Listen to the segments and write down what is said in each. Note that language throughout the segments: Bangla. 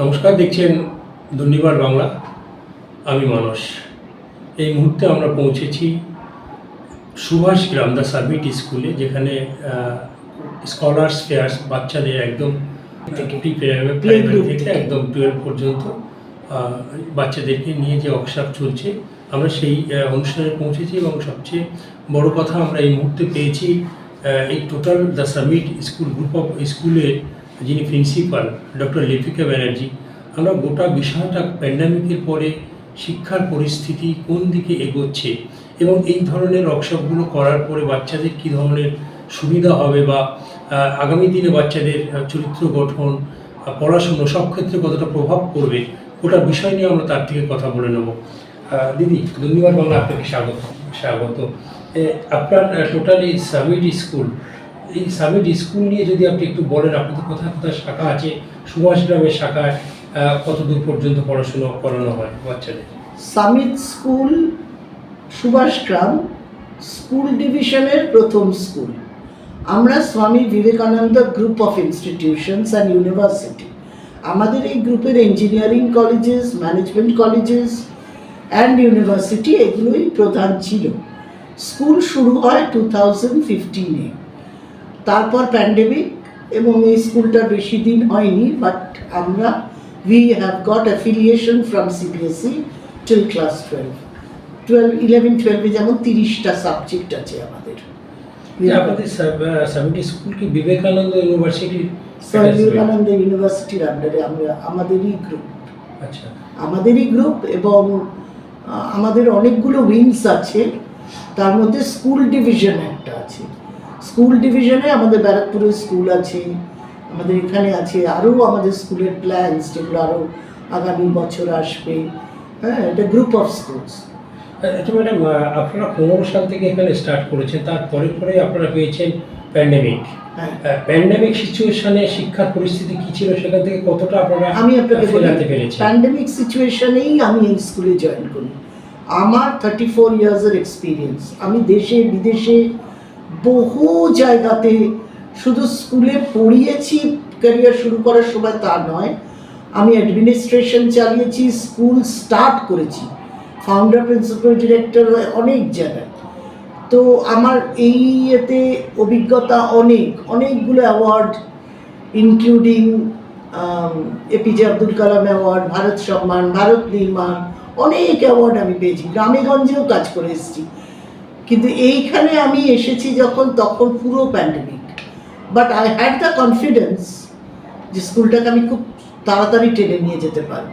নমস্কার দেখছেন দুর্নিবার বাংলা। আমি মানস। এই মুহূর্তে আমরা পৌঁছেছি সুভাষ গ্রাম দ্য সাবমিট স্কুলে যেখানে স্কলার্স ফেয়ার্স বাচ্চাদের একদম প্রাইমারি থেকে একদম টুয়েলভ পর্যন্ত বাচ্চাদেরকে নিয়ে যে ওয়ার্কশপ চলছে আমরা সেই অনুষ্ঠানে পৌঁছেছি এবং সবচেয়ে বড় কথা আমরা এই মুহূর্তে পেয়েছি এই total the Summit school group of স্কুলের যিনি প্রিন্সিপাল ডক্টর লেপিকা ব্যানার্জি আমরা গোটা বিষয়টা প্যান্ডামিকের পরে শিক্ষার পরিস্থিতি কোন দিকে এগোচ্ছে এবং এই ধরনের ওয়ার্কশপগুলো করার পরে বাচ্চাদের কী ধরনের সুবিধা হবে বা আগামী দিনে বাচ্চাদের চরিত্র গঠন পড়াশুনো সব ক্ষেত্রে কতটা প্রভাব পড়বে গোটা বিষয় নিয়ে আমরা তার থেকে কথা বলে নেব। দিদি, ধন্যবাদ বাংলা আপনাকে স্বাগত স্বাগত। আপনার টোটালি সামিট স্কুল এই সামিট স্কুল নিয়ে যদি আপনি একটু বলেন আপনাদের কোথায় কোথায় শাখা আছে? সুভাষ গ্রামের শাখায় আহ, কত দূর পর্যন্ত পড়াশুনো করানো হয় বাচ্চাদের? সামিট স্কুল সুভাষগ্রাম স্কুল ডিভিশনের প্রথম স্কুল। আমরা Swami Vivekananda group of institutions and university. আমাদের এই গ্রুপের engineering colleges management colleges and university এগুলোই প্রধান ছিল। স্কুল শুরু হয় টু থাউজেন্ড ফিফটিনে তারপর প্যান্ডেমিক এবং এই স্কুলটা বেশি দিন হয়নি বাট আমরা we have got affiliation from CBSE till class twelve twelve eleven টুয়েলভে যেমন তিরিশটা সাবজেক্ট আছে আমাদের। আপনাদের স্কুল কি বিবেকানন্দ ইউনিভার্সিটির বিবেকানন্দ ইউনিভার্সিটির আন্ডারে আমরা আমাদেরই গ্রুপ আচ্ছা। আমাদেরই গ্রুপ এবং আমাদের অনেকগুলো উইংস আছে। তার মধ্যে স্কুল ডিভিশন একটা আছে। স্কুল ডিভিশনে আমাদের ব্যারাকপুরের স্কুল আছে আমাদের এখানে আছে আরও আমাদের স্কুলের প্ল্যানস যেগুলো আরও আগামী বছর আসবে। হ্যাঁ এটা গ্রুপ অফ স্কুলস আচ্ছা ম্যাডাম আপনারা পনেরো সাল থেকে এখানে স্টার্ট করেছেন তারপরে পরে আপনারা পেয়েছেন প্যান্ডেমিক হ্যাঁ। প্যান্ডেমিক সিচুয়েশনে শিক্ষার পরিস্থিতি কি ছিল সেখান থেকে কতটা আপনারা আমি আপনাকে ফেরাতে পেরেছেন? প্যান্ডেমিক সিচুয়েশনেই আমি এই স্কুলে জয়েন করি। আমার থার্টি ফোর ইয়ার্সের এক্সপিরিয়েন্স আমি দেশে বিদেশে বহু জায়গাতে শুধু স্কুলে পড়িয়েছি ক্যারিয়ার শুরু করার সময় তা নয়, আমি অ্যাডমিনিস্ট্রেশন চালিয়েছি স্কুল স্টার্ট করেছি ফাউন্ডার প্রিন্সিপাল ডিরেক্টর অনেক জায়গায়। তো আমার এই এতে অভিজ্ঞতা অনেক, অনেকগুলো award including APJ Abdul Kalam award Bharat Samman Bharat Nirman অনেক অ্যাওয়ার্ড আমি পেয়েছি। গ্রামেগঞ্জেও কাজ করে এসেছি। কিন্তু এইখানে আমি এসেছি যখন তখন পুরো pandemic but I had the confidence যে স্কুলটাকে আমি খুব তাড়াতাড়ি টেনে নিয়ে যেতে পারব।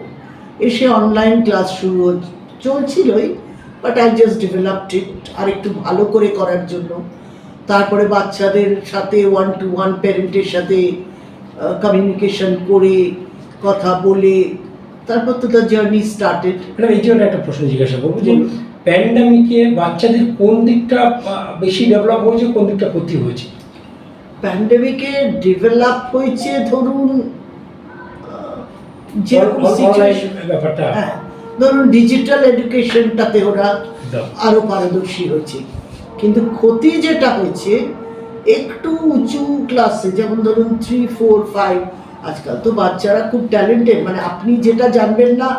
এসে অনলাইন ক্লাস শুরু চলছিলই but I just developed it আর একটু ভালো করে করার জন্য। তারপরে বাচ্চাদের সাথে ওয়ান টু ওয়ান প্যারেন্টের সাথে কমিউনিকেশন করে কথা বলে তারপর তো দ্য জার্নি স্টার্টেড এই জন্য একটা প্রশ্ন জিজ্ঞাসা করব যে। প্যান্ডামিকে বাচ্চাদের কোন দিকটা বেশি ডেভেলপ হয়েছে কোন দিকটা ক্ষতি হয়েছে? প্যান্ডেমিকে ডেভেলপ হয়েছে ধরুন ব্যাপারটা? হ্যাঁ ধরুন ডিজিটাল এডুকেশনটাতে ওরা একদম। আরও পারদর্শী হয়েছে। কিন্তু ক্ষতি যেটা হয়েছে একটু উঁচু ক্লাসে যেমন ধরুন থ্রি ফোর ফাইভ আজকাল তো বাচ্চারা খুব ট্যালেন্টেড মানে আপনি যেটা জানবেন না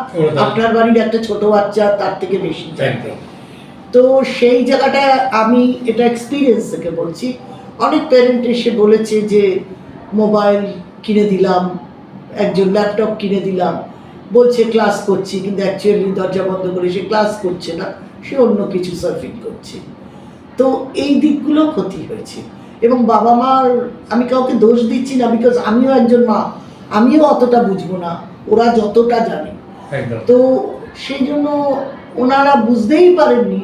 আপনার বাড়ির একটা ছোট বাচ্চা তার থেকে বেশি জানবে তো সেই জায়গাটা আমি এটা এক্সপিরিয়েন্স থেকে বলছি। অনেক প্যারেন্ট এসে বলেছে যে মোবাইল কিনে দিলাম একজন ল্যাপটপ কিনে দিলাম। বলছে ক্লাস করছি। কিন্তু অ্যাকচুয়ালি দরজা বন্ধ করে সে ক্লাস করছে না সে অন্য কিছু সার্ফিং করছে। তো এই দিকগুলো ক্ষতি হয়েছে। এবং বাবা মার আমি কাউকে দোষ দিচ্ছি না বিকজ আমিও একজন মা আমিও অতটা বুঝব না ওরা যতটা জানে। তো সেই জন্য ওনারা বুঝতেই পারেননি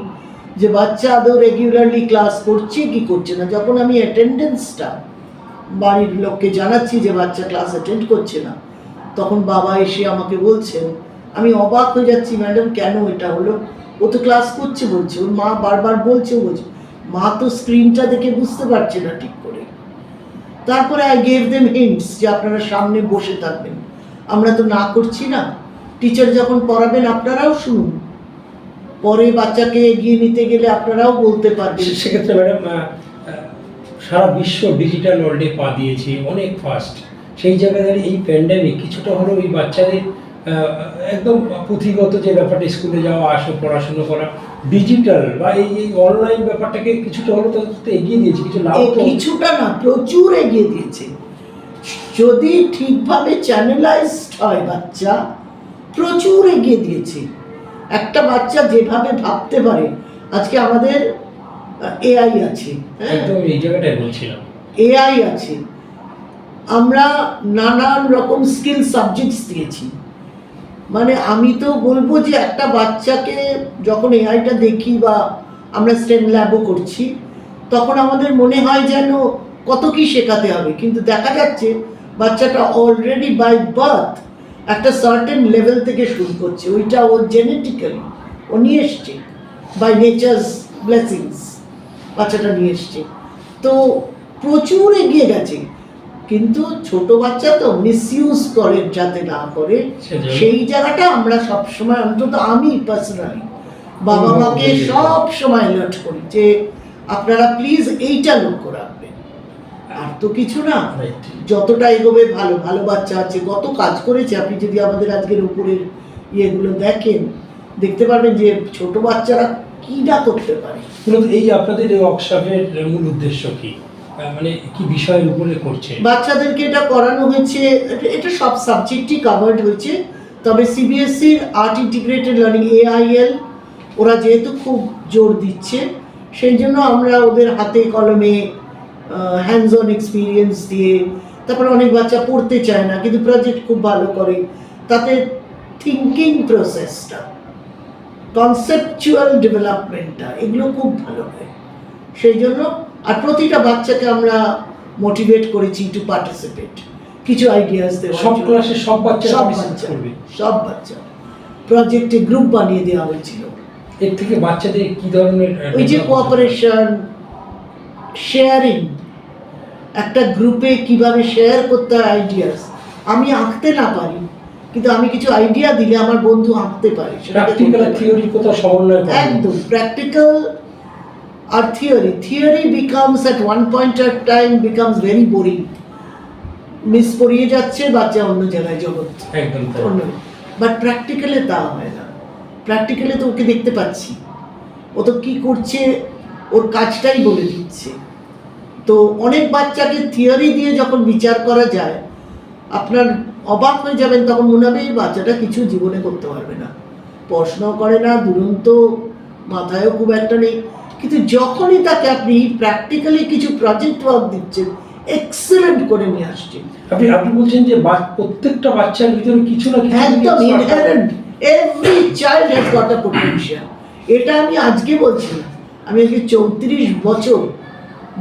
যে বাচ্চা আদৌ রেগুলারলি ক্লাস করছে কি করছে না। যখন আমি অ্যাটেন্ডেন্সটা বাড়ির লোককে জানাচ্ছি যে বাচ্চা ক্লাস অ্যাটেন্ড করছে না তখন বাবা এসে আমাকে বলছেন আমি অবাক হয়ে যাচ্ছি ম্যাডাম কেন এটা হলো? ও তো ক্লাস করছে বলছে। ওর মা বারবার বলছে বলছে মা তো স্ক্রিনটা দেখে বুঝতে পারছে না ঠিক করে। তারপরে আই গেভ দেম হিন্টস যে আপনারা সামনে বসে থাকবেন। আমরা তো না করছি না। টিচার যখন পড়াবেন, আপনারাও শুনুন। পরে বাচ্চাকে এগিয়ে নিতে গেলে আপনারাও বলতে পারবেন। সেক্ষেত্রে ম্যাডাম সারা বিশ্ব ডিজিটাল ওয়ার্ল্ডে পা দিয়েছে অনেক ফাস্ট সেই জায়গায় এই প্যান্ডামিক কিছুটা হলেও এই বাচ্চাদের একদম পুঁথিগত যে ব্যাপারটা স্কুলে যাওয়া আসো পড়াশুনো করা ডিজিটাল বা এই এই অনলাইন ব্যাপারটাকে কিছুটা তাদের তো এগিয়ে দিয়েছে কিছু লাভ কিছুটা না প্রচুর এগিয়ে দিয়েছে। যদি ঠিকভাবে চ্যানেলাইজড হয় বাচ্চা প্রচুর এগিয়ে দিয়েছে। একটা বাচ্চা যেভাবে ভাবতে পারে আজকে আমাদের এআই আছে হ্যাঁ? একদম এই জায়গাটাই বলছিলাম। এআই আছে। আমরা নানান রকম স্কিল সাবজেক্টস দিয়েছি। মানে আমি তো বলব যে একটা বাচ্চাকে যখন এআইটা দেখি বা আমরা স্টেম ল্যাবও করছি, তখন আমাদের মনে হয় যেন কত কি শেখাতে হবে। কিন্তু দেখা যাচ্ছে বাচ্চাটা অলরেডি বাই বার্থ একটা সার্টেন লেভেল থেকে শুরু করছে। ওইটা ও জেনেটিক্যালি ও নিয়ে এসছে। বাই নেচার্স ব্লেসিংস বাচ্চাটা নিয়ে এসছে। তো প্রচুর এগিয়ে গেছে। কিন্তু ছোট বাচ্চা তো মিসইউজ করে যাতে না করে সেই জায়গাটা আমরা সব সময় অন্তত আমি পার্সোনালি বাবা মাকে। সব সময় অ্যালার্ট করি যে আপনারা প্লিজ এইটা লক্ষ্য রাখবেন। আর তো কিছু না যতটা এগোবে ভালো ভালো বাচ্চা আছে কত কাজ করেছে। আপনি যদি আমাদের আজকের উপরের ইয়েগুলো দেখেন দেখতে পারবেন যে ছোট বাচ্চারা কি না করতে পারে। এই আপনাদের এই ওয়ার্কশপের মূল উদ্দেশ্য কি? মানে কি বিষয়ের উপরে করছে? বাচ্চাদেরকে এটা করানো হয়েছে, এটা- সব সাবজেক্টই কাভার্ড হয়েছে, তবে সিবিএসসির আর্ট ইন্টিগ্রেটেড লার্নিং এআইএল ওরা যেহেতু খুব জোর দিচ্ছে, সেই জন্য আমরা ওদের হাতে কলমে হ্যান্ডস অন এক্সপিরিয়েন্স দিয়ে, তারপরে অনেক বাচ্চা পড়তে চায় না, কিন্তু প্রজেক্ট খুব ভালো করে, তাতে থিঙ্কিং প্রসেসটা কনসেপচুয়াল ডেভেলপমেন্টটা এগুলো খুব ভালো হয় সেই জন্য প্রতিটা বাচ্চাকে আমরা মোটিভেট করেছি টু পার্টিসিপেট কিছু আইডিয়াস দেওয়া সব ক্লাসে সব বাচ্চারা সব বাচ্চা। সব বাচ্চা। প্রজেক্টে গ্রুপ বানিয়ে দেওয়া হয়েছিল। এর থেকে বাচ্চাদের কি ধরনের ওই যে কোঅপারেশন শেয়ারিং একটা গ্রুপে কীভাবে শেয়ার করতে হয় আইডিয়াস আমি আঁকতে না পারি কিন্তু আমি কিছু আইডিয়া দিলে আমার বন্ধু আঁকতে পারে প্র্যাকটিক্যাল থিওরির কোথাও সমন্বয় একদম practical R theory theory becomes at one point of time becomes very boring miss পড়িয়ে যাচ্ছে বাচ্চা অন্য জায়গায় জগৎ। অন্য বাট প্র্যাকটিক্যালে তা হয় না প্র্যাকটিক্যালে তো ওকে দেখতে পাচ্ছি ও তো কী করছে ওর কাজটাই বলে দিচ্ছে তো অনেক বাচ্চাকে থিওরি দিয়ে যখন বিচার করা যায় আপনার অবাক হয়ে যাবেন তখন মনে হবে এই বাচ্চাটা কিছু জীবনে করতে পারবে না পড়াশোনাও করে না দুরন্ত মাথায়ও খুব একটা নেই কিন্তু যখনই তাকে আপনি প্র্যাকটিক্যালি কিছু প্রজেক্ট ওয়ার্ক দিচ্ছেন এক্সেলেন্ট করে নিয়ে আসছেন। আপনি আপনি বলছেন যে প্রত্যেকটা বাচ্চার ভিতরে কিছু না কিছু একদম। Inherent every child has got a potential এটা আমি আজকে বলছি না আমি আজকে চৌত্রিশ বছর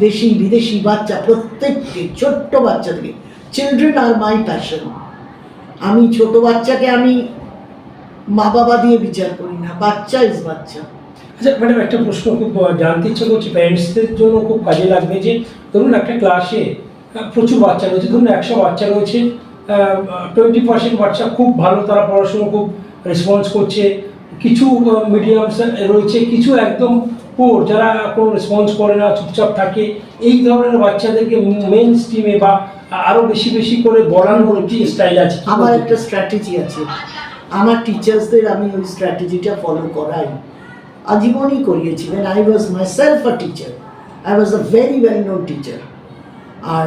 দেশি বিদেশি বাচ্চা প্রত্যেককে ছোট্ট বাচ্চা থেকে চিলড্রেন আর মাই প্যাশন আমি ছোট বাচ্চাকে আমি মা বাবা দিয়ে বিচার করি না বাচ্চা ইজ বাচ্চা। আচ্ছা ম্যাডাম একটা প্রশ্ন খুব জানতে ইচ্ছে করছে প্যারেন্টসদের জন্য খুব কাজে লাগবে যে ধরুন একটা ক্লাসে প্রচুর বাচ্চা রয়েছে ধরুন একশো বাচ্চা রয়েছে টোয়েন্টি পার্সেন্ট বাচ্চা খুব ভালো তারা পড়াশুনো খুব রেসপন্স করছে কিছু মিডিয়াম রয়েছে কিছু একদম পোর যারা কোনো রেসপন্স করে না চুপচাপ থাকে এই ধরনের বাচ্চাদেরকে মেন স্ট্রিমে বা আরও বেশি বেশি করে বলানোর কি স্টাইল আছে আমার একটা স্ট্র্যাটেজি আছে। আমার টিচার্সদের আমি ওই স্ট্র্যাটেজিটা ফলো করাই। আজীবনই করিয়েছি when I was myself a teacher I was a very well known teacher R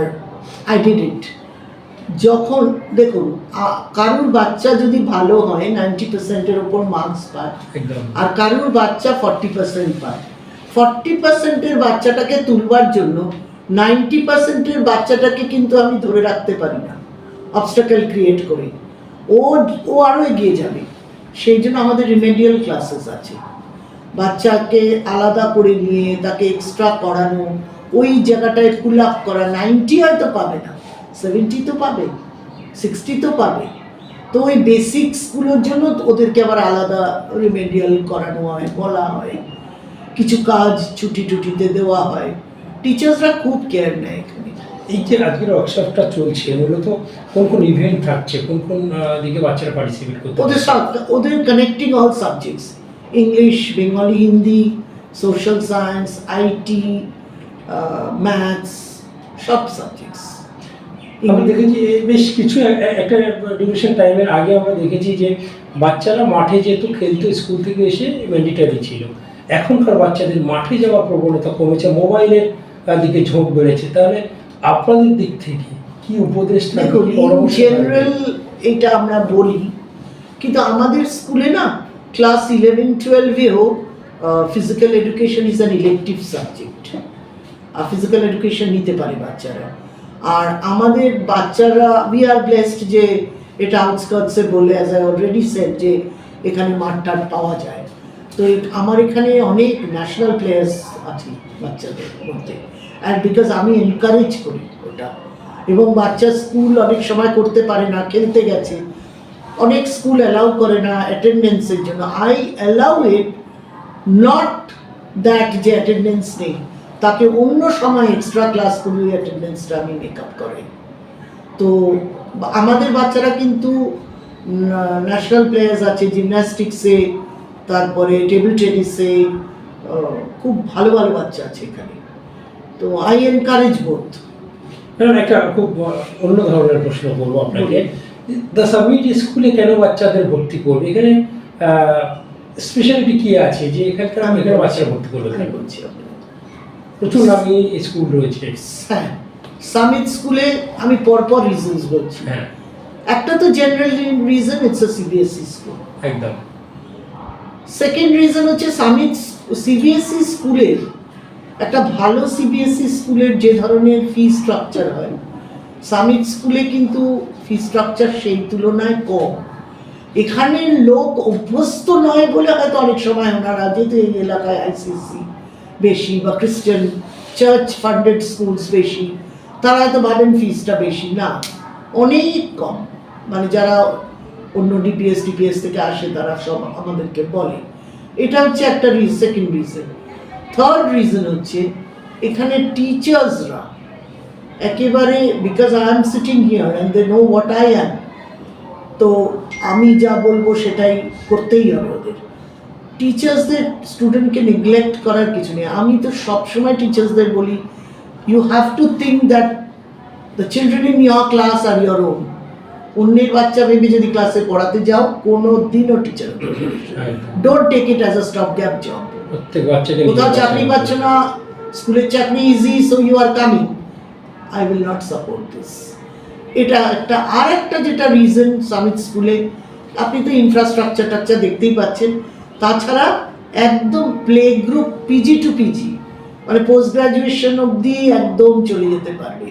I did it যখন দেখুন কারুর বাচ্চা যদি ভালো হয় নাইনটি পার্সেন্টের ওপর মার্কস পায়। আর কারুর বাচ্চা ফর্টি পার্সেন্ট পায়। ফর্টি পার্সেন্টের বাচ্চাটাকে তুলবার জন্য নাইনটি পার্সেন্টের বাচ্চাটাকে কিন্তু আমি ধরে রাখতে পারি না। অবস্টাকেল ক্রিয়েট করে। ও ও আরও এগিয়ে যাবে। সেই জন্য আমাদের রিমেডিয়াল ক্লাসেস আছে। বাচ্চাকে আলাদা করে নিয়ে তাকে এক্সট্রা করানো ওই জায়গাটায় পুল আপ করা নাইনটি হয়তো পাবে না সেভেন্টি তো পাবে সিক্সটি তো পাবে। তো ওই বেসিক্সগুলোর জন্য ওদেরকে আবার আলাদা রিমেডিয়াল করানো হয় বলা হয়। কিছু কাজ ছুটি টুটিতে দেওয়া হয়। টিচার্সরা খুব কেয়ার নেয় এখানে। এই যে আজকের ওয়ার্কশপটা চলছে মূলত কোন কোন ইভেন্ট থাকছে কোন কোন দিকে বাচ্চারা পার্টিসিপেট করতে ওদের ওদের connecting all subjects English Bengali Hindi social science IT maths সব সাবজেক্টস আমরা দেখেছি বেশ কিছু একটা ডিউরেশন টাইমের আগে আমরা দেখেছি যে বাচ্চারা মাঠে যেহেতু খেলতো স্কুল থেকে এসে ম্যান্ডেটারি ছিল। এখনকার বাচ্চাদের মাঠে যাওয়ার প্রবণতা কমেছে মোবাইলের দিকে ঝোঁক বেড়েছে। তাহলে আপনাদের দিক থেকে কি উপদেশ জেনারেল এটা আমরা বলি কিন্তু আমাদের স্কুলে না class eleven টুয়েলভেও physical education is an elective subject R physical education নিতে পারে বাচ্চারা। আর আমাদের বাচ্চারা উই আর ব্লেসড যে এটা আউটস্কার্টসে বলে অ্যাজ আই অলরেডি সেড যে এখানে মাঠ টাট পাওয়া যায়। তো আমার এখানে অনেক ন্যাশনাল প্লেয়ার্স আছে বাচ্চাদের মধ্যে। অ্যান্ড বিকজ আমি এনকারেজ করি ওটা। এবং বাচ্চা স্কুল অনেক সময় করতে পারে না, খেলতে গেছে। অনেক স্কুল অ্যালাউ করে না অ্যাটেন্ডেন্সের জন্য। I allow it not that যে অ্যাটেন্ডেন্স নেই। তাকে অন্য সময় এক্সট্রা ক্লাস করে ওই অ্যাটেন্ডেন্সটা আমি মেক আপ করাই তো আমাদের বাচ্চারা কিন্তু ন্যাশনাল প্লেয়ার্স আছে জিমন্যাস্টিক্সে তারপরে টেবিল টেনিসে খুব ভালো ভালো বাচ্চা আছে এখানে। তো আই এনকারেজ বোথ একটা খুব অন্য ধরনের প্রশ্ন করব আপনাকে। দ্য সাবমিট স্কুলে কেন বাচ্চাদের ভর্তি করবে? এখানে স্পেশালিটি কি আছে? যে এখানকার আমি এখানে বাচ্চা ভর্তি করবে? আমি কেন? বলছি প্রচুর নামি স্কুল রয়েছে। হ্যাঁ সামিট স্কুলে আমি পরপর রিজনস বলছি। হ্যাঁ। একটা তো general reason it's a CBSE school একদম। সেকেন্ড রিজন হচ্ছে সামিট সিবিএসই স্কুলের একটা ভালো সিবিএসই স্কুলের যে ধরনের ফি স্ট্রাকচার হয় সামিট স্কুলে কিন্তু ফি স্ট্রাকচার সেই তুলনায় কম। এখানের লোক অভ্যস্ত নয় বলে হয়তো অনেক সময় ওনারা যেহেতু এই এলাকায় আইসিসি বেশি বা খ্রিস্টান চার্চ ফান্ডেড স্কুলস বেশি, তারা হয়তো ভাবেন ফিসটা বেশি। না, অনেক কম। মানে যারা অন্য ডিপিএস টিপিএস থেকে আসে তারা সব আমাদেরকে বলে। এটা হচ্ছে একটা সেকেন্ড রিজন থার্ড রিজন হচ্ছে এখানে টিচার্সরা একেবারে because I am sitting here and they know what I am তো আমি যা বলব সেটাই করতেই হবে ওদের। টিচার্সদের স্টুডেন্টকে নেগলেক্ট করার কিছু নেই। আমি তো সবসময় টিচার্সদের বলি you have to think that the children in your class are your own অন্যের বাচ্চা ভেবে যদি ক্লাসে পড়াতে যাও কোনো দিনও teacher. Don't take it as a stop gap job কোথাও চাকরি পাচ্ছ না স্কুলের চাকরি easy so you are coming I will not support this এটা একটা আর একটা যেটা রিজন সামিট স্কুলে আপনি তো ইনফ্রাস্ট্রাকচার টাকচার দেখতেই পাচ্ছেন। তাছাড়া একদম play group PG to PG মানে পোস্ট গ্রাজুয়েশন অবধি একদম চলে যেতে পারবে।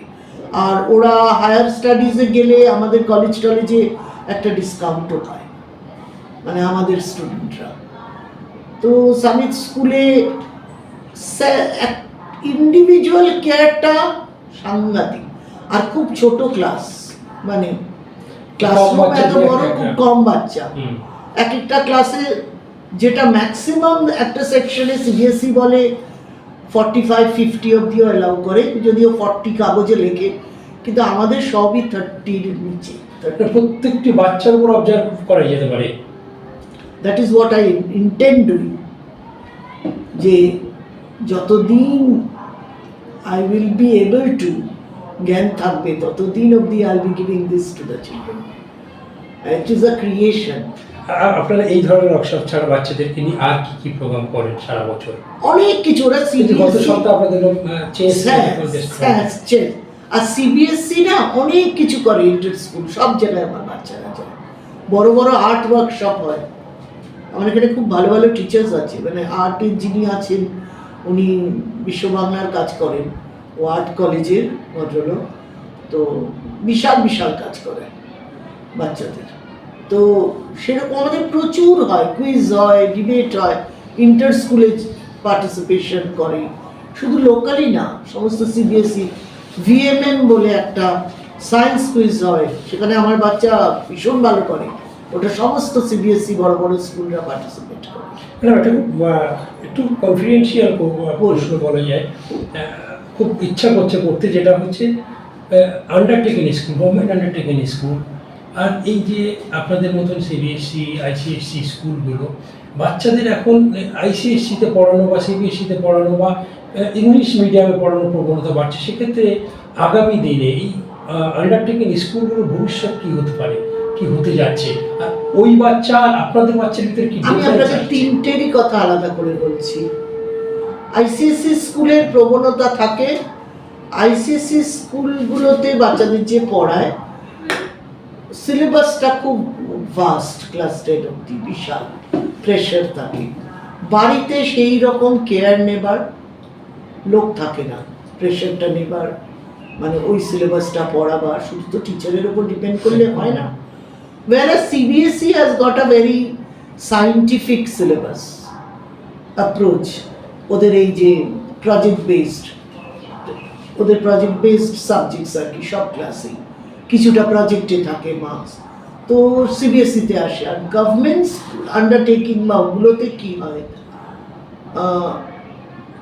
আর ওরা হায়ার স্টাডিজে গেলে আমাদের কলেজ টলেজে একটা ডিসকাউন্টও পায় মানে আমাদের স্টুডেন্টরা তো সামিট স্কুলে ইন্ডিভিজুয়াল কেয়ারটা সাংঘাতিক। আর খুব ছোট ক্লাস মানে ক্লাসরুম এত বড় খুব কম বাচ্চা। এক একটা ক্লাসে যেটা ম্যাক্সিমাম একটা সেকশনে সিবিএসই বলে ফর্টি ফাইভ ফিফটি অব্দিও অ্যালাউ করে যদিও ফর্টি কাগজে লেখে কিন্তু আমাদের সবই থার্টির নিচে। প্রত্যেকটি বাচ্চার উপর অবজার্ভ করা যেতে পারে। That is what I intend doing যে যতদিন I will be able to জ্ঞান থাকবে ততদিন অবধি I be giving this to the children it is a creation আপনারা এই ধরনের ওয়ার্কশপ ছাড়া বাচ্চাদেরকে নিয়ে আর কি কি প্রোগ্রাম করেন সারা বছর? অনেক কিছু ওরা গত সপ্তাহে আপনাদের চেস আর সিবিএসসি না অনেক কিছু করে ইন্টার স্কুল সব জায়গায় আমার বাচ্চারা যায়। বড় বড় আর্ট ওয়ার্কশপ হয়। আমার এখানে খুব ভালো ভালো টিচার্স আছে। মানে আর্টের যিনি আছেন উনি বিশ্ববাংলার কাজ করেন। ও আর্ট কলেজের ভদ্রলোক। তো বিশাল বিশাল কাজ করে বাচ্চাদের। তো সেরকম আমাদের প্রচুর হয়। কুইজ হয়, ডিবেট হয়, ইন্টার স্কুলে পার্টিসিপেশন করে। শুধু লোকালি না, সমস্ত সিবিএসই ভিএমএম বলে একটা সায়েন্স কুইজ হয়। সেখানে আমার বাচ্চা ভীষণ ভালো করে। ওটা সমস্ত সিবিএসই বড় বড় স্কুলরা পার্টিসিপেট করে। এটা একটু কনফিডেন্সিয়াল প্রশ্ন বলা যায়। খুব ইচ্ছা করছে করতে যেটা হচ্ছে undertaken school government undertaken school আর এই যে আপনাদের মতন সিবিএসসি আইসিএসসি স্কুলগুলো বাচ্চাদের এখন আইসিএসসিতে পড়ানো বা সিবিএসসিতে পড়ানো বা ইংলিশ মিডিয়ামে পড়ানোর প্রবণতা বাড়ছে সেক্ষেত্রে আগামী দিনে এই আন্ডারটেকিং স্কুলগুলোর ভবিষ্যৎ কী হতে পারে? কি হতে যাচ্ছে? আর ওই বাচ্চা আর আপনাদের বাচ্চার ভিতরে কি আমি আসছে? তিনটেরই কথা আলাদা করে বলছি। আইসিএসসি স্কুলের প্রবণতা থাকে। আইসিএসসি স্কুলগুলোতে বাচ্চাদের যে পড়ায় সিলেবাসটা খুব ভাস্ট ক্লাস টেন অব্দি বিশাল প্রেশার থাকে। বাড়িতে সেই রকম কেয়ার নেবার লোক থাকে না। প্রেশারটা নেবার মানে ওই সিলেবাসটা পড়াবার শুধু তো টিচারের উপর ডিপেন্ড করলে হয় না। Whereas CBSE has got a very scientific syllabus approach. ওদের এই যে প্রজেক্ট বেসড ওদের প্রজেক্ট বেসড সাবজেক্টস আর কি, সব ক্লাসেই কিছুটা প্রজেক্টে থাকে মার্কস তো সিবিএসইতে আসে। আর গভর্নমেন্ট আন্ডারটেকিং বা ওগুলোতে কী হয়?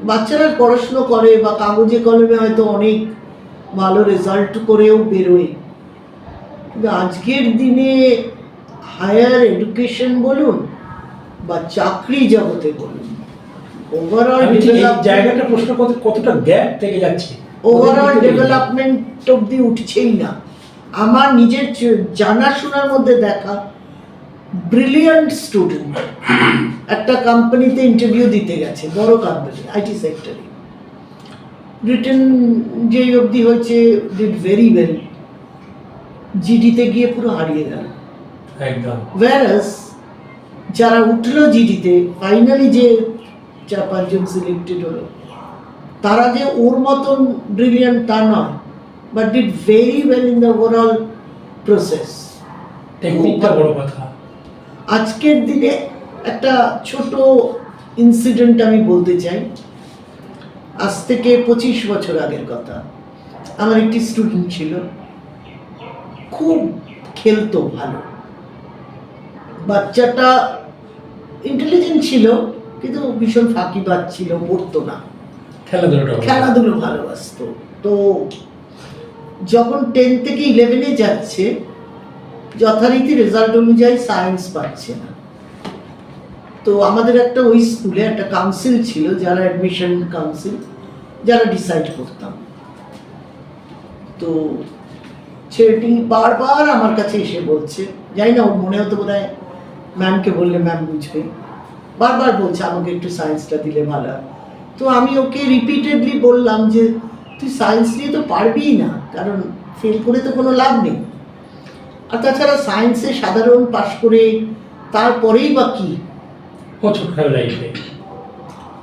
বাচ্চারা পড়াশুনো করে বা কাগজে কলমে হয়তো অনেক ভালো রেজাল্ট করেও বেরোয়। কিন্তু আজকের দিনে হায়ার এডুকেশন বলুন বা চাকরি জগতে বলুন ওভারঅল জায়গাটা প্রশ্ন কত কতটা গ্যাপ থেকে যাচ্ছে? ওভারঅল ডেভেলপমেন্ট অব্দি উঠছেই না। আমার নিজের জানাশোনার মধ্যে দেখা ব্রিলিয়ান্ট স্টুডেন্ট একটা কোম্পানিতে ইন্টারভিউ দিতে গেছে বড় কোম্পানি আইটি সেক্টরে রিটেন যে অবধি হয়েছে ডিড ভেরি ওয়েল জিডিতে গিয়ে পুরো হারিয়ে গেল। একদম। ওয়ারাস যারা উঠল জিডিতে ফাইনালি যে চার পাঁচজন সিলেক্টেড হলো তারা যে ওর মতন ব্রিলিয়ান্ট তা নয় but did very well in the overall process বড় কথা। আজকের দিনে একটা ছোট ইনসিডেন্ট আমি বলতে চাই। আজ থেকে পঁচিশ বছর আগের কথা। আমার একটি স্টুডেন্ট ছিল। খুব খেলতো ভালো। বাচ্চাটা ইন্টেলিজেন্ট ছিল কিন্তু ভীষণ ফাঁকিবাজ ছিল পড়তো না। খেলাধুলাটা ভালো। খেলাধুলো ভালোবাসতো। তো যখন টেন থেকে ইলেভেনে যাচ্ছে যথারীতি রেজাল্ট অনুযায়ী সায়েন্স পাচ্ছে না। তো আমাদের একটা ওই স্কুলে একটা কাউন্সিল ছিল যারা অ্যাডমিশন কাউন্সিল যারা ডিসাইড করতাম। তো ছেলেটি বারবার আমার কাছে এসে বলছে জানি না ওর মনে হতো বোধ হয় ম্যামকে বললে ম্যাম বুঝবে। বারবার বলছে আমাকে একটু সায়েন্সটা দিলে ভালো। তো আমি ওকে রিপিটেডলি বললাম যে তুই সায়েন্স নিয়ে তো পারবিই না কারণ ফেল করে তো কোনো লাভ নেই। আর তাছাড়া সায়েন্সে সাধারণ পাশ করে তারপরেই বা কী?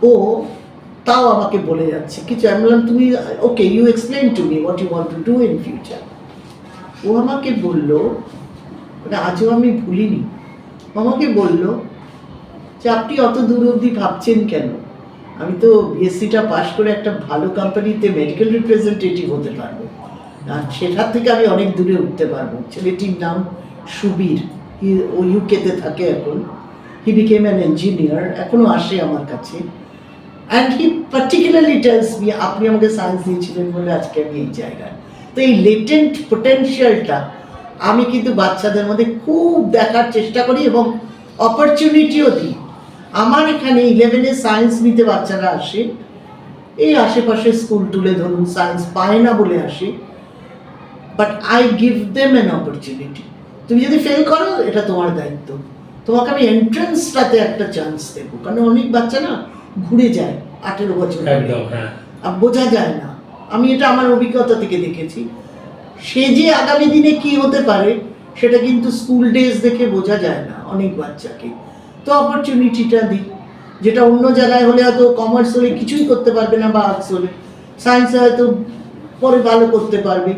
ও তাও আমাকে বলে যাচ্ছে কিছু আমি বললাম তুমি okay you explain to me what you want to do in future ও আমাকে বলল মানে আজও আমি ভুলিনি, আমাকে বলল যে আপনি অত দূর অবধি ভাবছেন কেন? আমি তো বিএসসিটা পাশ করে একটা ভালো কোম্পানিতে মেডিকেল রিপ্রেজেন্টেটিভ হতে পারব। আর সেটার থেকে আমি অনেক দূরে উঠতে পারব। ছেলেটির নাম সুবীর। ও ইউকেতে থাকে এখন। হি বিকেম অ্যান ইঞ্জিনিয়ার এখনও আসে আমার কাছে। And he particularly tells me আপনি আমাকে সায়েন্স দিয়েছিলেন বলে আজকে আমি এই জায়গায়। তো এই লেটেন্ট পোটেনশিয়ালটা আমি কিন্তু বাচ্চাদের মধ্যে খুব দেখার চেষ্টা করি এবং অপরচুনিটিও দিই। আমার এখানে ইলেভেনে সায়েন্স নিতে বাচ্চারা আসে এই আশেপাশে স্কুল তুলে ধরুন সায়েন্স পায় না বলে আসে but I give them an opportunity তুমি যদি ফেল করো এটা তোমার দায়িত্ব। তোমাকে আমি এন্ট্রান্সটাতে একটা চান্স দেবো। কারণ অনেক বাচ্চা না ঘুরে যায় আঠেরো বছর। হ্যাঁ। আর বোঝা যায় না। আমি এটা আমার অভিজ্ঞতা থেকে দেখেছি। সে যে আগামী দিনে কি হতে পারে সেটা কিন্তু স্কুল ডেজ দেখে বোঝা যায় না অনেক বাচ্চাকে। তো অপরচুনিটিটা দিই যেটা অন্য জায়গায় হলে হয়তো কমার্স হলে কিছুই করতে পারবে না বা আর্টস হলে। সায়েন্সে হয়তো পরে ভালো করতে পারবে।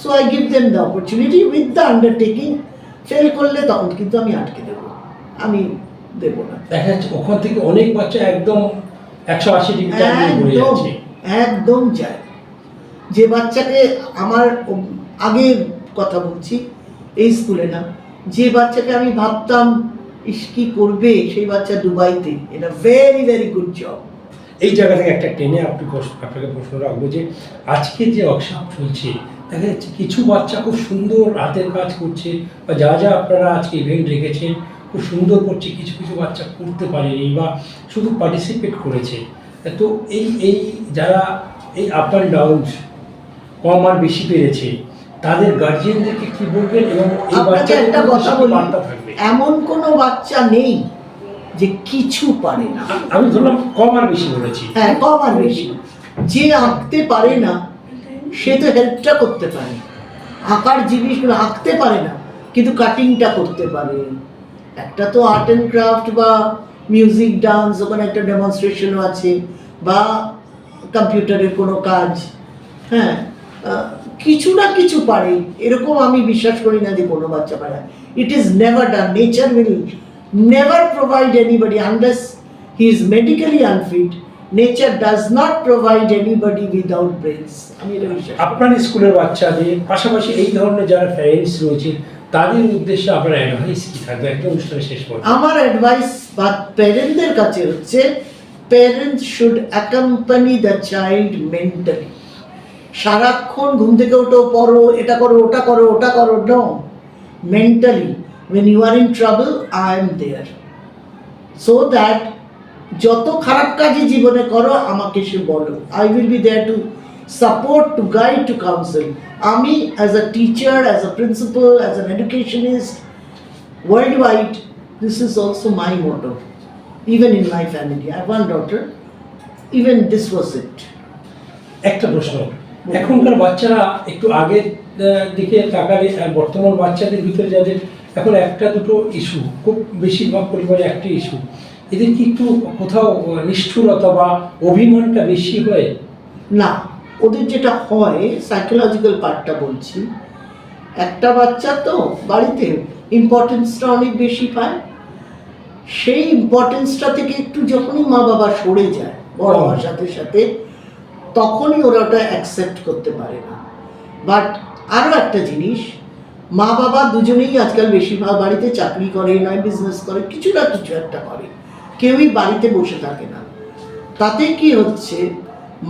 So I give them the opportunity with the undertaking fail করলে তখন কিন্তু আমি আটকে দেবো। আমি দেবো না। দেখা যাচ্ছে ওখান থেকে অনেক বাচ্চা একদম একশো আশি ডিগ্রি একদম একদম যায়। যে বাচ্চাকে আমার আগে কথা বলছি, এই স্কুলে না, যে বাচ্চাকে আমি ভাবতাম, ইস, কি করবে সেই বাচ্চা দুবাইতে? এটা ভেরি ভেরি গুড জব এই জায়গা থেকে একটা টেনে আপনি আপনাকে প্রশ্ন রাখব যে, আজকে যে ওয়ার্কশপ চলছে, দেখা যাচ্ছে কিছু বাচ্চা খুব সুন্দর হাতের কাজ করছে, বা যা যা আপনারা আজকে ইভেন্ট রেখেছেন, খুব সুন্দর করছে, কিছু কিছু বাচ্চা করতে পারেনি, বা শুধু পার্টিসিপেট করেছে। তো এই এই যারা, এই আপ অ্যান্ড ডাউন কম আর বেশি পেরেছে। তাদের গার্জিয়ানদেরকে কি বলবেন? এবং এই আপনাকে বাচ্চাদের একটা কথা কি বলি বার্তা থাকবে। এমন কোনো বাচ্চা নেই যে কিছু পারে না। আমি ধরলাম কম আর বেশি বলেছি। হ্যাঁ কম আর বেশি। যে আঁকতে পারে না সে তো হেল্পটা করতে পারে। আঁকার জিনিসগুলো আঁকতে পারে না কিন্তু কাটিংটা করতে পারে। একটা তো আর্ট অ্যান্ড ক্রাফট বা মিউজিক ডান্স ওখানে একটা ডেমনস্ট্রেশনও আছে বা কম্পিউটারের কোনো কাজ হ্যাঁ কিছু না কিছু পারে। এরকম আমি বিশ্বাস করি না যে কোনো বাচ্চা পারে। It is never done nature will never provide anybody unless he is medically unfit nature does not provide anybody without brains আমি এটা বিশ্বাস আপনার স্কুলের বাচ্চাদের পাশাপাশি এই ধরনের যারা প্যারেন্টস রয়েছে তাদের উদ্দেশ্যে আপনার অ্যাডভাইস কি থাকবে? একটা অনুষ্ঠানের শেষ পর্যন্ত আমার অ্যাডভাইস বা প্যারেন্টদের কাছে হচ্ছে parents should accompany the child mentally সারাক্ষণ ঘুম থেকে ওঠো পড়ো এটা করো ওটা করো ওটা করো no mentally when you are in travel I am there so that যত খারাপ কাজই জীবনে করো আমাকে সে বলো I will be there to support to guide to counsel আমি as a teacher as a principal as an educationist worldwide, this is also my motto. Even in my family, I have one daughter. Even this was it. একটা প্রশ্ন এখনকার বাচ্চারা একটু আগের দিকে তাকালে বর্তমান বাচ্চাদের ভিতরে যাদের এখন একটা দুটো ইস্যু খুব বেশিরভাগ পরিবারে একটি ইস্যু এদের কি একটু কোথাও নিষ্ঠুরতা বা অভিমানটা বেশি হয়? না, ওদের যেটা হয় সাইকোলজিক্যাল পার্টটা বলছি, একটা বাচ্চা তো বাড়িতে ইম্পর্টেন্সটা অনেক বেশি পায়, সেই ইম্পর্টেন্সটা থেকে একটু যখনই মা বাবা সরে যায়, বড় হওয়ার সাথে সাথে তখনই ওরা ওটা অ্যাকসেপ্ট করতে পারে না। বাট আরও একটা জিনিস, মা বাবা দুজনেই আজকাল বেশিরভাগ বাড়িতে চাকরি করে, নয় বিজনেস করে, কিছু না কিছু একটা করে। কেউই বাড়িতে বসে থাকে না। তাতে কি হচ্ছে,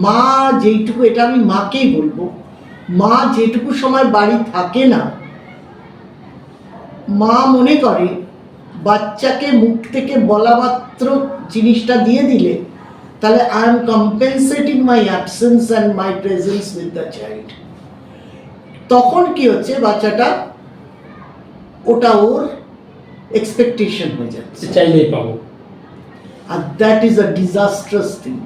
মা যেইটুকু, এটা আমি মাকেই বলব, মা যেটুকু সময় বাড়ি থাকে না, মা মনে করে বাচ্চাকে মুখ থেকে বলা মাত্র জিনিসটা দিয়ে দিলে তাহলে I am compensating my absence and my presence with the child তখন কি হচ্ছে? বাচ্চাটা ওটা ওর এক্সপেকটেশন হয়ে যাচ্ছে। চাইলেই পাবো। আর that is a disastrous thing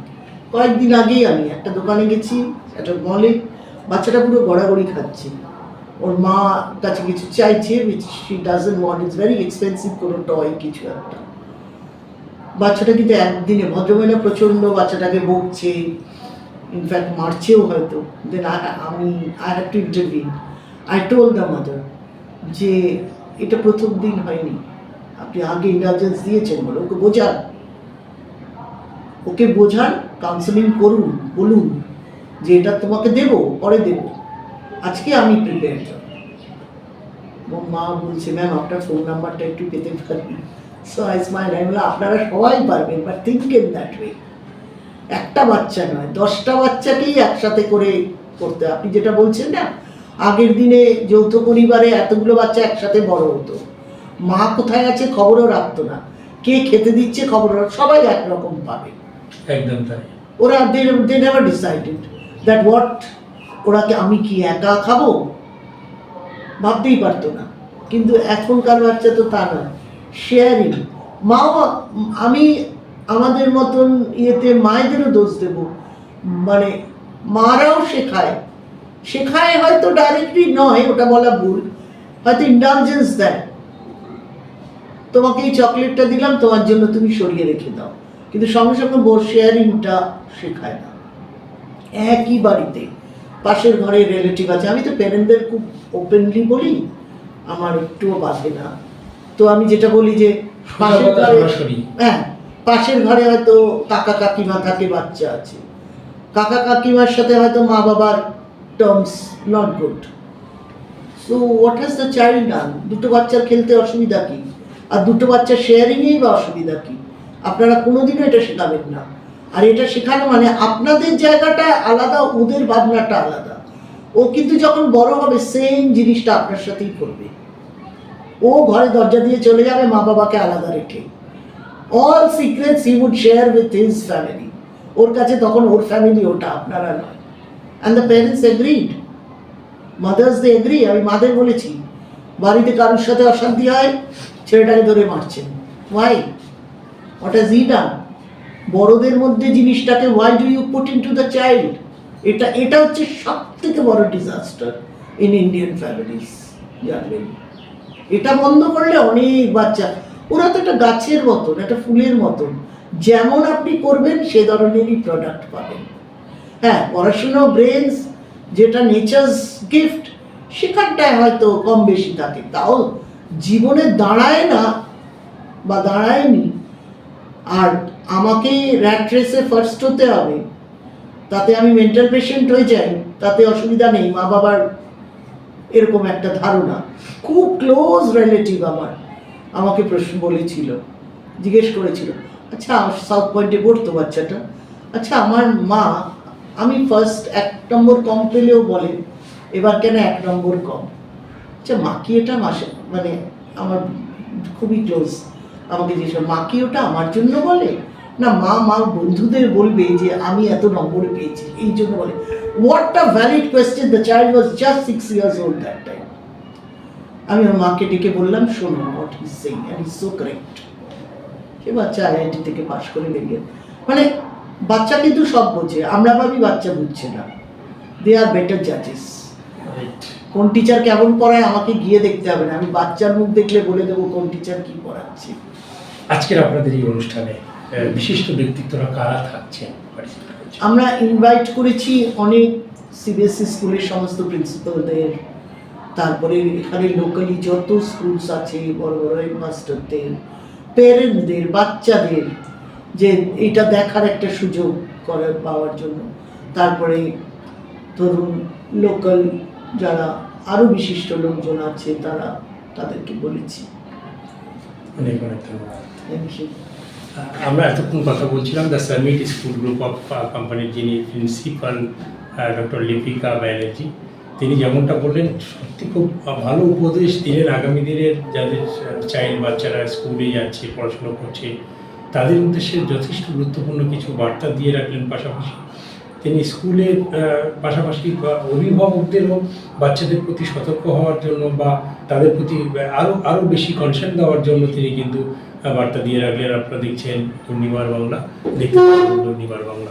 কয়েকদিন আগেই আমি একটা দোকানে গেছি একটা মলে বাচ্চাটা পুরো গড়াগড়ি খাচ্ছে। ওর মা কাছে কিছু চাইছে which she doesn't want it's very expensive কোনো টয় কিছু একটা। বাচ্চাটা কিন্তু একদিনে, ভদ্রমহিলা প্রচণ্ড বাচ্চাটাকে বকছে ইনফ্যাক্ট মারছেও হয়তো। দেন আমি I have to interview I told the mother যে, এটা প্রথম দিন হয়নি। আপনি আগে ইন্টেলিজেন্স দিয়েছেন বলে ওকে বোঝান। ওকে বোঝান কাউন্সেলিং করুন, বলুন যে এটা তোমাকে দেব, পরে দেব। আজকে আমি প্রিপেয়ার মা বলছে ম্যাম আপনার ফোন নাম্বারটা একটু পেতে পারি? সো আই স্মাইল আমি বললাম আপনারা সবাই পারবেন but think in that way একটা বাচ্চা নয় দশটা বাচ্চাকেই একসাথে করে করতে আপনি যেটা বলছেন না আগের দিনে যৌথ পরিবারে এতগুলো বাচ্চা একসাথে বড় হতো। মা কোথায় আছে খবরও রাখতো না। কে খেতে দিচ্ছে খবর সবাই একরকম পাবে। একদম তাই। ওরা they they never decided that what ওরা কি আমি কি একা খাব? ভাবতেই পারতো না। কিন্তু এখনকার বাচ্চা তো তা নয়। শেয়ারিং। মাও, আমি আমাদের মতন ইয়েতে মায়েদেরও দোষ দেব। মানে মারাও শেখায়। শেখায় হয়তো ডাইরেক্টলি নয়, ওটা বলা ভুল। হয়তো ইন্ডালজেন্স দেয়। তোমাকে এই চকলেটটা দিলাম, তোমার জন্য তুমি সরিয়ে রেখে দাও। কিন্তু সঙ্গে সঙ্গে বোর শেয়ারিংটা শেখায় না। একই বাড়িতে। পাশের ঘরে রিলেটিভ আছে। আমি তো প্যারেন্টদের খুব ওপেনলি বলি, আমার একটুও বাধে না। তো আমি যেটা বলি যে পাশের ঘরে হ্যাঁ পাশের ঘরে হয়তো কাকা কাকিমা থাকে বাচ্চা আছে। কাকা কাকিমার সাথে হয়তো মা বাবার terms not good so what has the child done দুটো বাচ্চার খেলতে অসুবিধা কি? আর দুটো বাচ্চার শেয়ারিংয়েই বা অসুবিধা কি? আপনারা কোনোদিনও এটা শেখাবেন না। আর এটা শেখানো মানে আপনাদের জায়গাটা আলাদা ওদের ভাবনাটা আলাদা। ও কিন্তু যখন বড় হবে সেম জিনিসটা আপনার সাথেই করবে। ও ঘরে দরজা দিয়ে চলে যাবে, মা বাবাকে আলাদা রেখে। All secrets he would share with his family ওর কাছে তখন ওর ফ্যামিলি ওটা, আপনারা নয়। And the parents agreed mothers they agree আমি মাদের বলেছি, বাড়িতে কারোর সাথে অশান্তি হয়, ছেলেটাকে ধরে মারছেন। Why what has he done বড়দের মধ্যে জিনিসটাকে why do you put into the child এটা এটা হচ্ছে সব থেকে বড় ডিজাস্টার ইন ইন্ডিয়ান ফ্যামিলিস জানবেন। এটা বন্ধ করলে অনেক বাচ্চা। ওরা তো একটা গাছের মতন, একটা ফুলের মতন। যেমন আপনি করবেন, সে ধরনেরই প্রোডাক্ট পাবেন। হ্যাঁ পড়াশুনো ব্রেনস যেটা নেচার্স গিফট সেখানটায় হয়তো কম বেশি থাকে। তাও জীবনে দাঁড়ায় না বা দাঁড়ায়নি। আর আমাকে র্যাট রেসে ফার্স্ট হতে হবে। তাতে আমি মেন্টাল পেশেন্ট হয়ে যাই, তাতে অসুবিধা নেই। মা বাবার এরকম একটা ধারণা। খুব ক্লোজ রিলেটিভ আমার। আমাকে প্রশ্ন বলেছিল জিজ্ঞেস করেছিল আচ্ছা সাউথ পয়েন্টে পড়তো বাচ্চাটা? আচ্ছা আমার মা আমি ফার্স্ট এক নম্বর কম পেলেও বলে এবার কেন এক নম্বর কম? আচ্ছা মা কি এটা মাসে মানে আমার খুবই ক্লোজ আমাকে করে, মা কি ওটা আমার জন্য বলে না মা মা বন্ধুদের বলবে যে আমি এত নম্বর পেয়েছি এই জন্য বলে। What a valid question the child was just six years old that time আমি আমার মাকে ডেকে বললাম শোনো what is saying and is so correct সে বাচ্চা আইআইটি থেকে পাশ করে বেরিয়ে মানে বাচ্চা কিন্তু সব বোঝে আমরা ভাবি বাচ্চা বুঝছে না। দে আর বেটার জাজেস কোন টিচার কেমন পড়ায় আমাকে গিয়ে দেখতে হবে না। আমি বাচ্চার মুখ দেখলে বলে দেবো কোন টিচার কি পড়াচ্ছে। আজকের আপনাদের এই অনুষ্ঠানে বিশিষ্ট ব্যক্তিত্বরা কারা থাকছেন? আমরা ইনভাইট করেছি অনেক সিবিএসসি স্কুলের সমস্ত প্রিন্সিপালদের তারপরে এখানে লোকালি যত স্কুলস আছে বড় বড় হেডমাস্টারদের প্যারেন্টদের বাচ্চাদের যে এটা দেখার একটা সুযোগ করে পাওয়ার জন্য। তারপরে ধরুন লোকাল যারা আরও বিশিষ্ট লোকজন আছে তারা তাদেরকে বলেছি। অনেক অনেক ধন্যবাদ। থ্যাংক ইউ আমরা এতক্ষণ কথা বলছিলাম the Summit school group of কোম্পানির যিনি প্রিন্সিপাল ডক্টর লিপিকা ব্যানার্জি, তিনি যেমনটা বললেন, সত্যি খুব ভালো উপদেশ দিলেন আগামী দিনের যাদের চাইল্ড বাচ্চারা স্কুলে যাচ্ছে, পড়াশোনা করছে, তাদের উদ্দেশ্যে যথেষ্ট গুরুত্বপূর্ণ কিছু বার্তা দিয়ে রাখলেন পাশাপাশি। তিনি স্কুলের পাশাপাশি অভিভাবকদেরও বাচ্চাদের প্রতি সতর্ক হওয়ার জন্য বা তাদের প্রতি আরও আরও বেশি কনসার্ন দেওয়ার জন্য তিনি কিন্তু বার্তা দিয়ে রাখলেন আপনারা দেখছেন পূর্ণিমার বাংলা দেখতে পাবেন পূর্ণিমার বাংলা।